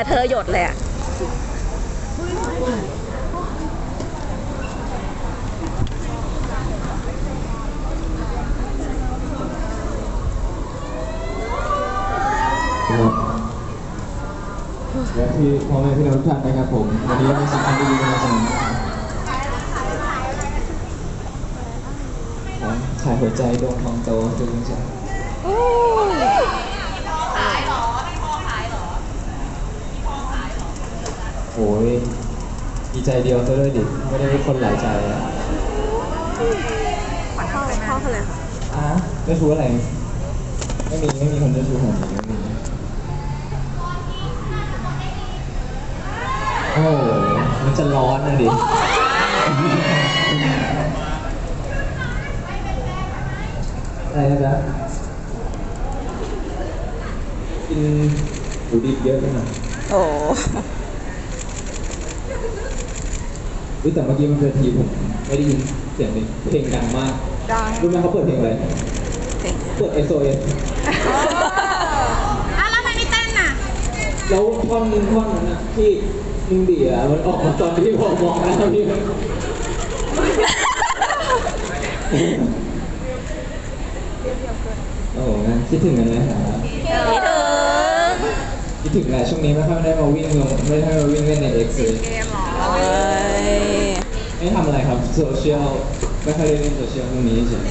งื่อเธอหยดเลยอะและที่พ่อแม่พี่น้องทุกท่านนะครับผม วันนี้มีสิ่งที่ดีๆมานำเสนอขายหัวใจดวงทองโตคือคุณจ๋าโอ้ยดีใจเดียวซะด้วยดิไม่ได้คนหลายใจอะพ่อพ่อเขาเลยค่ะอะเจ้าชู้อะไร ไม่มีไม่มีคนเจ้าชู้ของหนูไม่มีโอ้โหมันจะร้อนนะดิอะไรนะจ๊ะกินหมูดิบเยอะไปหน่อยโอ้ อุ๊ยแต่เมื่อกี้มันเวทีผมไม่ได้ยินเสียงเพลงดังมากดังรู้ไหมเขาเปิดเพลงอะไรเพลงเปิด SOS อะแล้วทำไมไม่เต้นน่ะแล้วท่อนนึงท่อนนั้นนะที่มึงเดียมันออกมาตอนที่ผมมองแล้วพี่โอ้โหงั้นคิดถึงกันไหมครับคิดถึงคิดถึงแหละช่วงนี้ไม่ค่อยได้มาวิ่งลงไม่ได้มาวิ่งเล่นในเอ็กซ์เลยเอ้ย ไม่ทำอะไรครับโซเชียลไม่ค่อยได้เล่นโซเชียลพวกนี้เฉย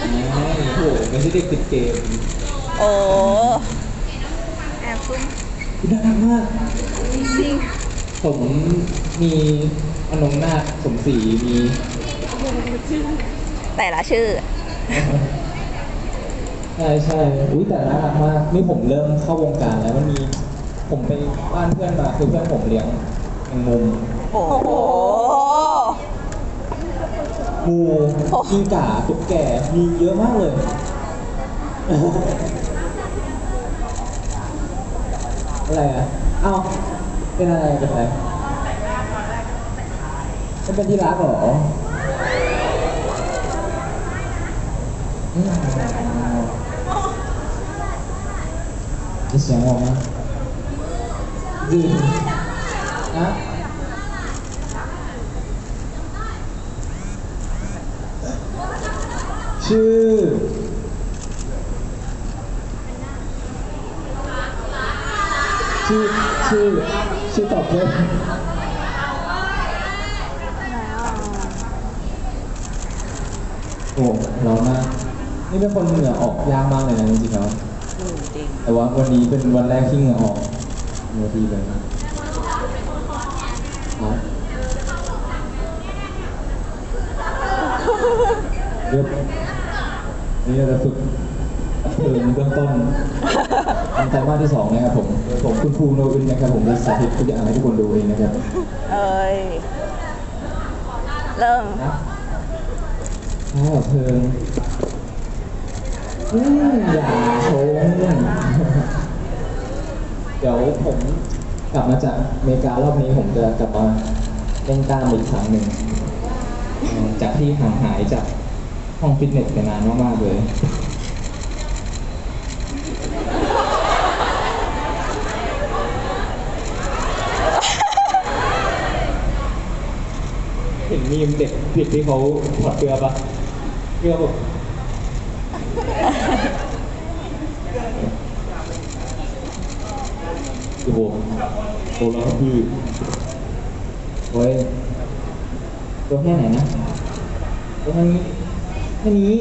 อ๋อโอ้โหไม่ใช่เด็กติดเกมโอ้แอบซุ่มน่ารักมากผมมีอนงนาคสมศรีมีแต่ละชื่อ ใช่ใช่อุ้ยแต่น่ารักมากนี่ผมเริ่มเข้าวงการแล้วมันมี ผมไปบ้านเพื่อนมาคือเพื่อนผมเลี้ยงแมงมุม โอ้โห งูกิ้งก่าตุ๊กแกมีเยอะมากเลย อะไรอะ เอ้า เป็นอะไรเป็นอะไรเป็นที่รักเหรอจะเสียงออกมาดื้อ ชื่อ ชื่อ ชื่อ ชื่อตอบเพิ่มโอ้ร้อนมาก นี่เป็นคนเหงื่อออกยากมากเลยนะจริงๆแล้วอืมจริง แต่ว่าวันนี้เป็นวันแรกที่เหงื่อออกเหงื่อดีเลยนะเอาเรียบ นี่เราจะฝึกเพลิงเบื้องต้นอันไตรมาสที่สองนะครับผม ผมคุณครูโนวินนะครับผมจะสาธิตทุกอย่างให้ทุกคนดูเองนะครับเอ้ยเริ่มนะข้าวเพลิงอืมอย่าชงเดี๋ยวผมกลับมาจากอเมริการอบนี้ผมจะกลับมาเล่นกล้ามอีกครั้งหนึ่งเอ่อจากที่ห่างหายจาก ห้องฟิตเนสไปนนานมากๆเลย เห็นมีมเด็กเด็กที่เขาถอดเสื้อปะเสื้อแบบโอ้โหโอ้แล้วครับพี่โอ้ยตัวแค่ไหนนะตัวแค่นี้ แค่นี้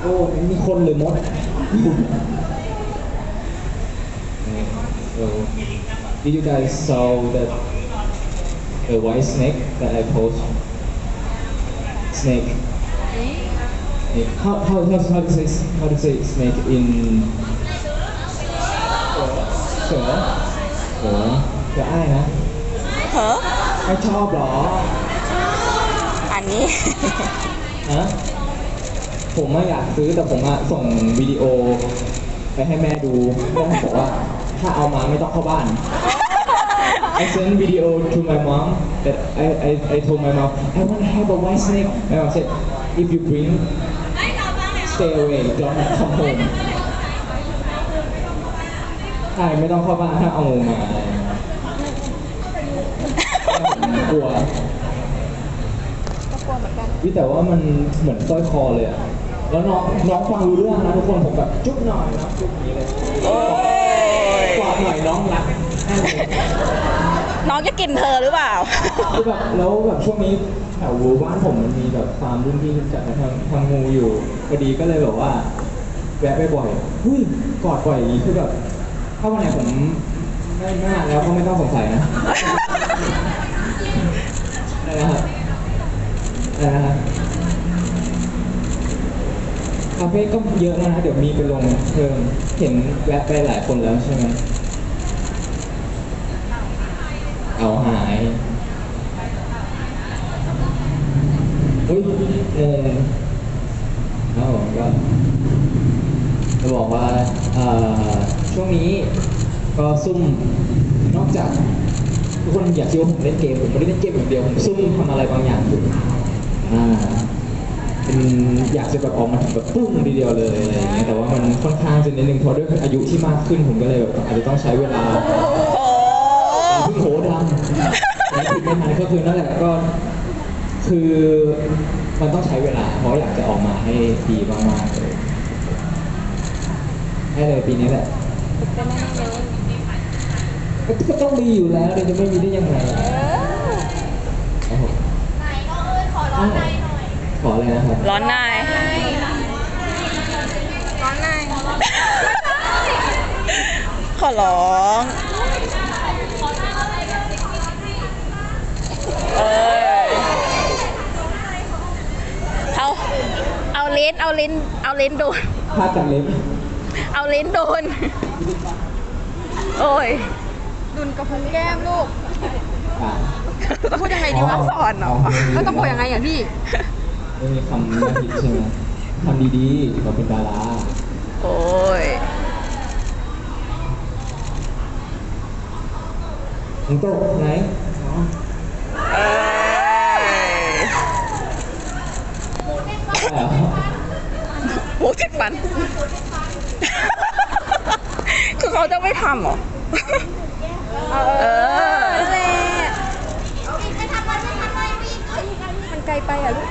โอ้มีคนหรือมด so did you guys saw that the white snake that I post snake snake how how how how to say how to say snake in เสือเสือเสืออ้ายนะเฮ้อไม่ชอบเหรอ อันนี้ฮะ ผมอะอยากซื้อแต่ผมอะส่งวิดีโอ ไปให้แม่ดูแม่บอกว่า ถ้าเอามาไม่ต้องเข้าบ้าน I sent video to my mom that I, I, I told my mom I want to have a white snake. My mom said, if you bring, stay away, don't come home. ใช่ไม่ต้องเข้าบ้านถ้าเอางูมาอะไรอย่างเงี้ยผมกลัว ก็กลัวเหมือนกัน วิแต่ว่ามันเหมือนสร้อยคอเลยอะ แล้วน้องน้องฟังรู้เรื่องนะทุกคนผมแบบจุ๊บหน่อยนะจุ๊บอย่างนี้เลยโอ้ยกอดหน่อยน้องรักแน่เลยน้องจะกินเธอหรือเปล่า คือแบบแล้วแบบช่วงนี้แถวบ้านผมมันมีแบบฟาร์มรุ่นพี่จัดมาทำทำงูอยู่พอดีก็เลยแบบว่าแวะไปบ่อยหุ้ยกอดบ่อยอย่างนี้คือแบบถ้าวันไหนผมไม่ไม่มาแล้วก็ไม่ต้องสงสัยนะอะไรนะครับอะไรนะครับ คาเฟ่ก็เยอะนะเดี๋ยวมีไปลงเพิ่มเห็นแวะไปหลายคนแล้วใช่ไหมเอาหายอุ้ยงงแล้วผมก็จะบอกว่าช่วงนี้ก็ซุ่มนอกจากทุกคนอยากคิดว่าผมเล่นเกมผมไม่ได้เล่นเกมอย่างเดียวผมซุ่มทำอะไรบางอย่างอยู่อ่า เป็นอยากจะแบบออกมาแบบปุ้งทีเดียวเลยอะไรอย่างเงี้ยแต่ว่ามันค่อนข้างจะนิดนึงเพราะด้วยอายุที่มากขึ้นผมก็เลยแบบอาจจะต้องใช้เวลาโอ้เพิ่งโหดำไม่ผิดไม่ทันก็คือนั่นแหละก็คือมันต้องใช้เวลา เพราะอยากจะออกมาให้ดีมากๆเลยให้เลยปีนี้แหละเป็นแน่ๆเลยก็ต้องมีอยู่แล้วเลยจะไม่มีได้ยังไงเออครับผมขออะไรนะครับร้อนนายร้อนในขอร้องเอ้ยเอาเอาลิ้นเอาลิ้นเอาลิ้นโดน ภาพจากเล็บเอาลิ้นโดน โอ้ย ดุนกระพุ้งแก้มลูก อะพูดยังไงดีวะ สอนเหรอ แล้วต้องพูดยังไงอะพี่ ไม่มีคำน่าคิดใช่ไหมทำดีๆเราเป็นดาราโอ้ยมึงโตไหนอ๋อเอ้ยได้เหรอหมูติดฟัน คือเขาจะไม่ทำเหรอ เออ นั่นแหละมันไกลไปอะลูก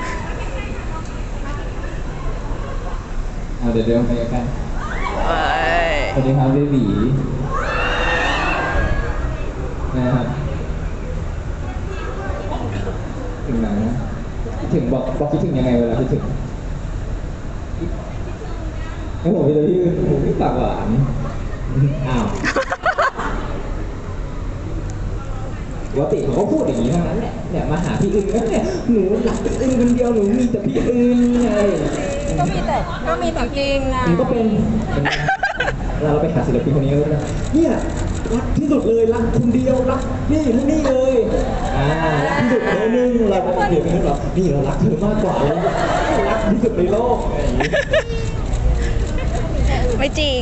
เอาเดี๋ยวเดินไปกันเอ้ยสวัสดีครับเบบีนะครับถึงไหนนะคิดถึงบอกบอกคิดถึงยังไงเวลาคิดถึงไอ้ผมไปเลยที่ผมที่ปากหวานอ้าวปกติเขาก็พูดอย่างนี้ทั้งนั้นแหละเนี่ยมาหาพี่อึ้งแล้วเนี่ยหนูรักพี่อึ้งคนเดียวหนูมีแต่พี่อึ้งอะไรอย่างเงี้ย ก็มีแต่ก็มีแต่จริงอะมันก็เป็นเราไปหาศิลปินคนนี้ก็ได้เนี่ยรักที่สุดเลยรักคนเดียวรักนี่ทั้งนี่เลยอ่ารักที่สุดเลยนึงเราก็เดี๋ยวกันแบบนี่เรารักเธอมากกว่าเรารักที่สุดในโลกอะไรอย่างนี้ไม่จริง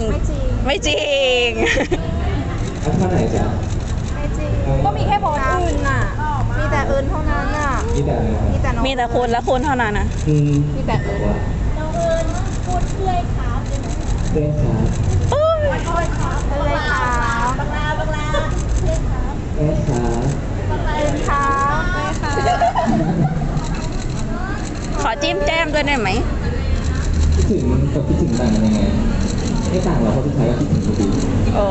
ไม่จริง แล้วท่าไหนจ๊ะไม่จริง ก็มีแค่บอลอื่นน่ะ มีแต่อื่นเท่านั้นน่ะ นี่แต่อะไรครับมีแต่น้องมีแต่คุณและคุณเท่านั้นนะ อืม มีแต่อื่น ว่า น้องเอิญพูดเพื่อยครับ เต้นครับโอ้ยเพื่อยครับเพื่อยครับบังลาบังลาเพื่อยครับเต้นครับบังลาเอิญครับเพื่อยครับขอจิ้มแจ้มด้วยได้ไหม คิดถึงกับคิดถึงต่างกันยังไงไม่ต่างหรอกเพราะสุดท้ายก็คิดถึงอยู่ดีโอ้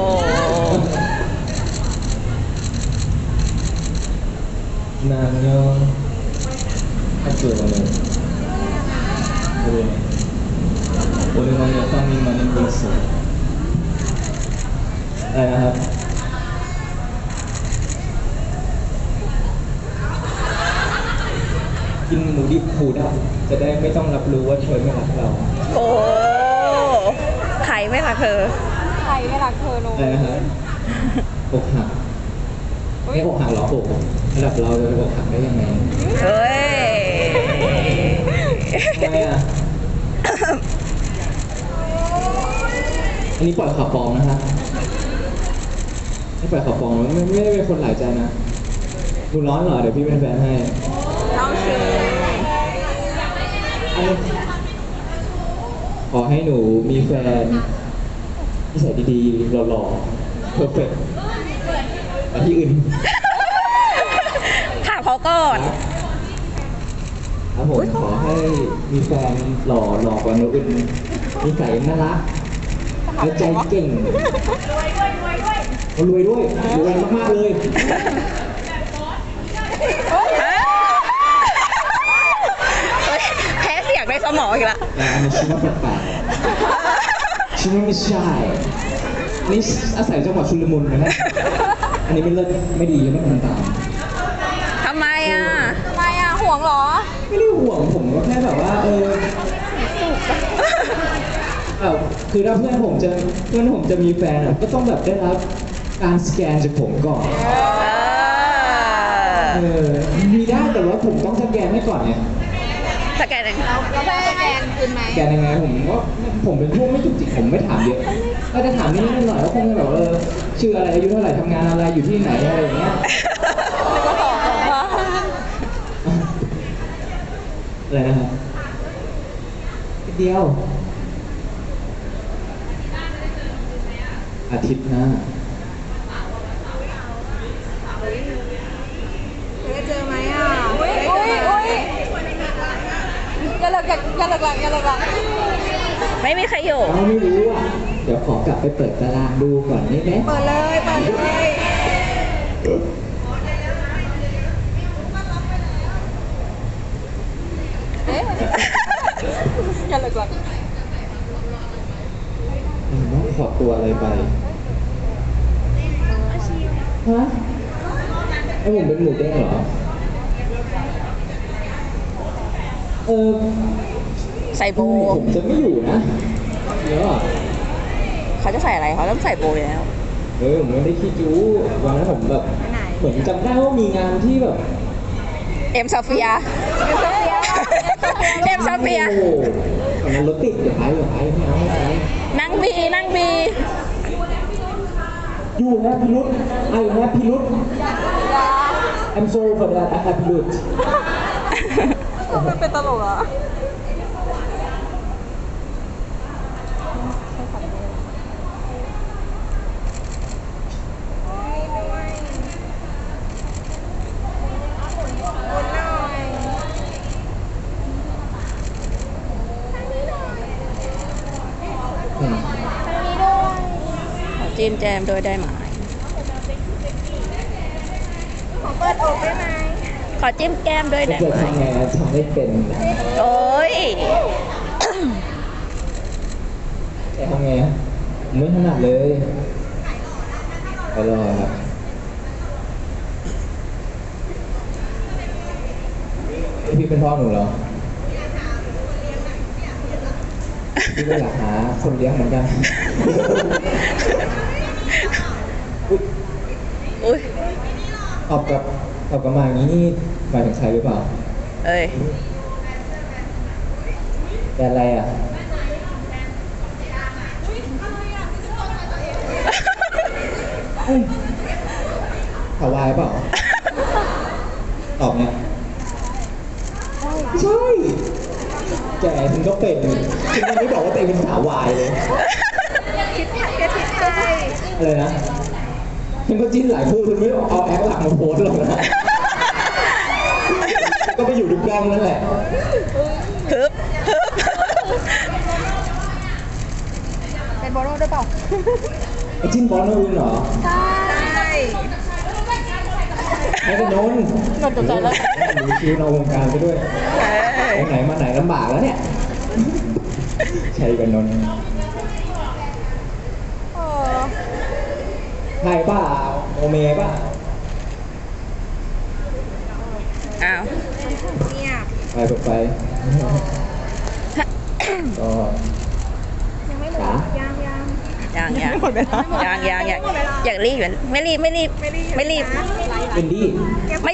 นานเนาะถ้าเจอมาเลย โอ้ยโอ้ยมันจะต้องมีมันเป็นสุดอะไรนะครับ กินหมูดิบผูดับจะได้ไม่ต้องรับรู้ว่าเธอไม่รักเราโอ้ใครไม่รักเธอใครไม่รักเธอโนอะไรนะครับอกหักไม่อกหักหรอกอกระดับเราจะไปอกหักได้ยังไงเฮ้ยทำไมอะ อันนี้ปล่อยข่าวปลอมนะฮะนี่ปล่อยข่าวปลอมไม่ไม่ได้เป็นคนหลายใจนะหนูร้อนเหรอเดี๋ยวพี่เป็นแฟนให้น้องชื่ออันนี้ขอให้หนูมีแฟนนิสัยดีๆหล่อๆเพอร์เฟกแต่ที่อื่นถามเขาก่อนครับผมขอให้มีแฟนหล่อหล่อกว่าโนอื่นนิสัยน่ารัก และใจเก่งรวยด้วยรวยมากๆเลยเฮ้ยแพ้เสียงในสมองอีกแล้วแต่อันนี้ชื่อว่าแปลกๆชื่อว่าไม่ใช่นี่อาศัยจังหวัดชุลมุนนะเนี่ยอันนี้ไม่เลิศไม่ดีไม่ควรตามทำไมอะทำไมอะห่วงเหรอ ไม่ได้ห่วงผมก็แค่แบบว่า เออเออ คือถ้าเพื่อนผมจะเพื่อนผมจะมีแฟนอะก็ต้องแบบได้รับการสแกนจากผมก่อน เออเออมีได้แต่ว่าผมต้องสแกนให้ก่อนไงสแกนเองเราเราแพ้สแกนคืนไหมสแกนยังไงผมก็ผมเป็นพวกไม่จุกจิกผมไม่ถามเยอะก็จะถามนิดนิดหน่อยๆก็คงจะแบบว่าเออชื่ออะไรอายุเท่าไหร่ทำงานอะไรอยู่ที่ไหนอะไรอย่างเงี้ยก็ตอบว่าอะไรนะครับนิดเดียว อาทิตย์หน้าจะเจอไหมอะอุ้ยอุ้ยอุ้ยอย่าเลิกอย่าเลิกหลังอย่าเลิกหลังไม่มีใครอยู่เราไม่รู้อะ เดี๋ยวขอกลับไปเปิดตารางดูก่อนได้ไหมเปิดเลยเปิดเลยเอ๊ะอย่าเลิกหลังน้องขอตัวอะไรไป ฮะไอ้ผมเป็นหมูเด้งเหรอ เออใส่โบผมจะไม่อยู่นะเดี๋ยวอะเขาจะใส่อะไรเขาต้องใส่โบอยู่แล้ว เออผมไม่ได้คิดจู้วันนั้นผมแบบเหมือนจำได้ว่ามีงานที่แบบ เอ็มซาเฟีย เอ็มซาเฟียโอ้โหวันนั้นรถติดเดี๋ยวไปเดี๋ยวไปไม่เอาไม่เอานั่งบีนั่งบี You have พิรุษ I have พิรุษ I'm sorry for that I have พิรุษมันเป็นตลกเหรออื จิ้มแจมโดยได้ไหมขอเปิดอกได้ไหมขอจิ้มแก้มด้วยถ้าได้เกิดไหมทำไงนะทำไม่เป็นโอ้ย แต่ทำไงอะผมไม่ถนัดเลยไปรอครับพี่เป็นพ่อหนูเหรอพี่ก็อยากหาคนเลี้ยงเหมือนกัน อุ๊ยอุ้ยตอบกับตอบกับมาอย่างนี้นี่หมายถึงใครหรือเปล่า เอ้ยแต่อะไรอะเอ้ยถาวายเปล่า ตอบเนี่ยไม่ใช่ แกถึงก็เป็นถึงยังไม่บอกว่าตัวเองเป็นสาววายเลยคิดแค่คิดใจ อะไรนะฉันก็จิ้นหลายคู่คุณไม่เอาแอคหลักมาโพสต์หรอกนะก็ไปอยู่ทุกกล้องนั่นแหละฮึบฮึบเป็นโบโลด้วยเปล่าไอ้จิ้นบอลนู่นเหรอใช่ไอ้กระนนท์นนท์ตกใจแล้วดูคิวนอกวงการไปด้วยเอ้ยไปไหนมาไหนลำบากแล้วเนี่ย ใช่กันนนท์ เออ ใช่เปล่าโอเมเปล่าอ้าวเงียบไปไปไปก็ยังไม่หมดจ๋ายังยังยังยังยังยังยังอยากรีบอยู่ไม่รีบไม่รีบไม่รีบอินดี้ไม่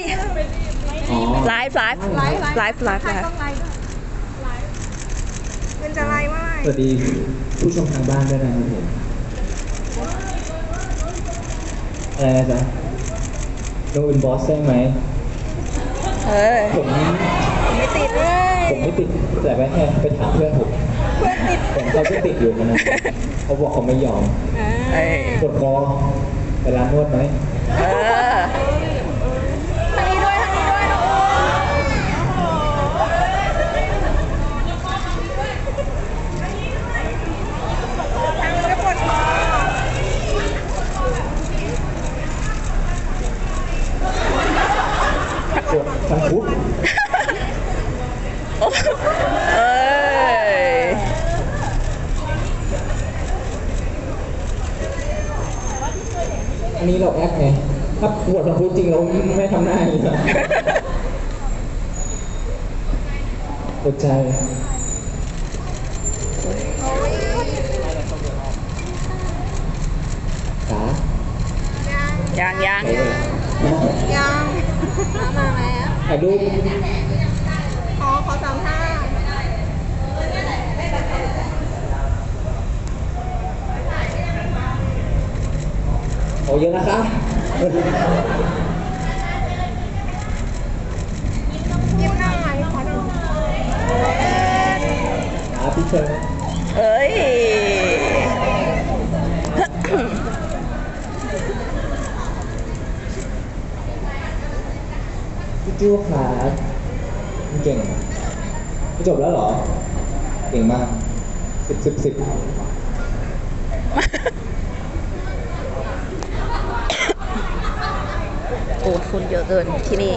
อ๋อไลฟ์ไลฟ์ไลฟ์ไลฟ์ไลฟ์ใครต้องไลฟ์ไลฟ์เป็นจะไลฟ์เมื่อไหร่สวัสดีผู้ชมทางบ้านด้วยนะครับผม อะไรนะจ๊ะโดนบอสได้ไหมเอ้ยผมไม่ติดเลย ผมไม่ติดแต่ไปแค่ไปถามเพื่อนผมเห็นเขาจะติดอยู่นะเขาบอกเขาไม่ยอมเอ้ยกดคอไปร้านนวดไหมเออ ทางนี้ด้วยทางนี้ด้วยน้องโอ้ กดทั้งคุก เอ้ย อันนี้เราแอคไง ถ้าปวดทั้งคุกจริงเราไม่ทำหน้าอย่างนี้นะ กดใจขายังยังไหนเลยยังมามาแล้วถ่ายรูปขอขอสามท่าโอ้เยอะนะคะ ยิ้มหน้าไหมขอหนึ่ง อา พี่เชิญเอ้ยพี่จู้ขาเก่งจบแล้วเหรอ เก่งมากสิบสิบสิบโอ้คนเยอะเกินที่นี่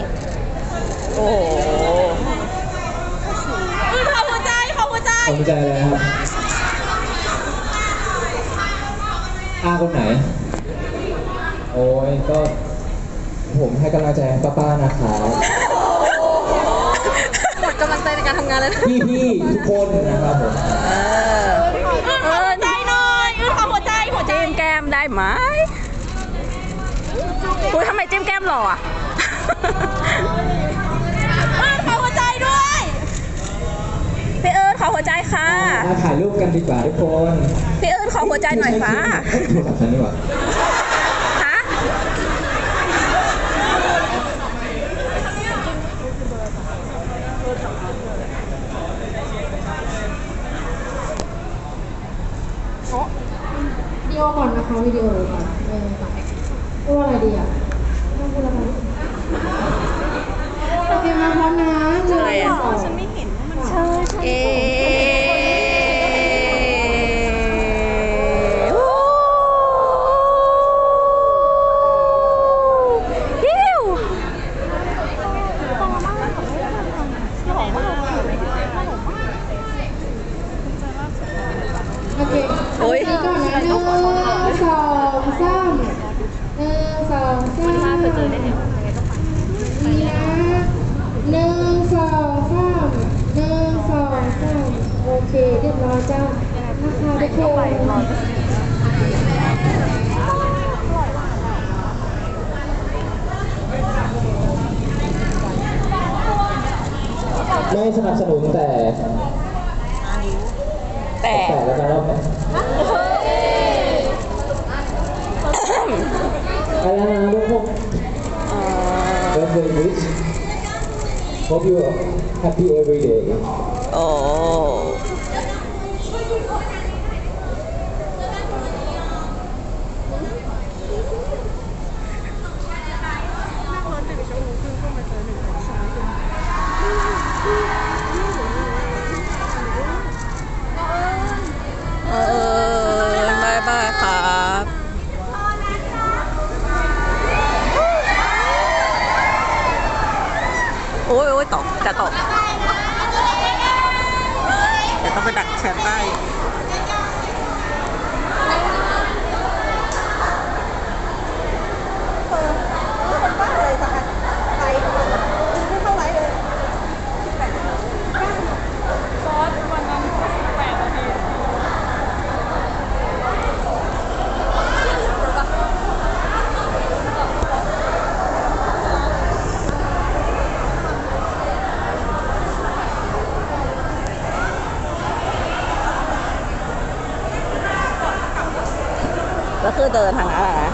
โอ้โห ขอหัวใจ ขอหัวใจขอบใจเลยครับอาคนไหน โอ้ยก็ ผมให้กำลังใจป้าๆนะครับหมดกำลังใจในการทำงานแล้วนะพี่ๆทุกคนนะครับผมเออขอหัวใจหน่อยอื้อขอหัวใจหัวใจ จิ้มแก้มได้ไหมอุ้ยทำไมจิ้มแก้มหล่ออะ อื้อขอหัวใจด้วย พี่เอิร์ธขอหัวใจค่ะ มาถ่ายรูปกันดีกว่าทุกคนพี่เอิร์ธขอหัวใจหน่อยค่ะเอ้ยโทรศัพท์ฉันดีกว่าฮะวิดีโอก่อนนะคะวิดีโอก่อนเออก่อนพูดว่าอะไรดีอะต้องพูดอะไรโอเคมาพร้อมนะหนึ่ง อะไรอะ สอง ฉันไม่เห็นว่ามัน ใช่ เอฮิว โอเค โอ้ย นี่ก่อนนะหนึ่งสองสามหนึ่งสองสามนี่นะหนึ่งสองสามหนึ่งสองสามโอเคเรียบร้อยจ้านะคะทุกคน ไม่สนับสนุนแต่ แต่แต่แล้วกันรอบไหมไปแล้วนะทุกคน Birthday wish Hope you are happy every day โอ้เอ ตกจะตกจะต้องไปดักแชทได้ ก็คือเดินทางนั้นแหละนะ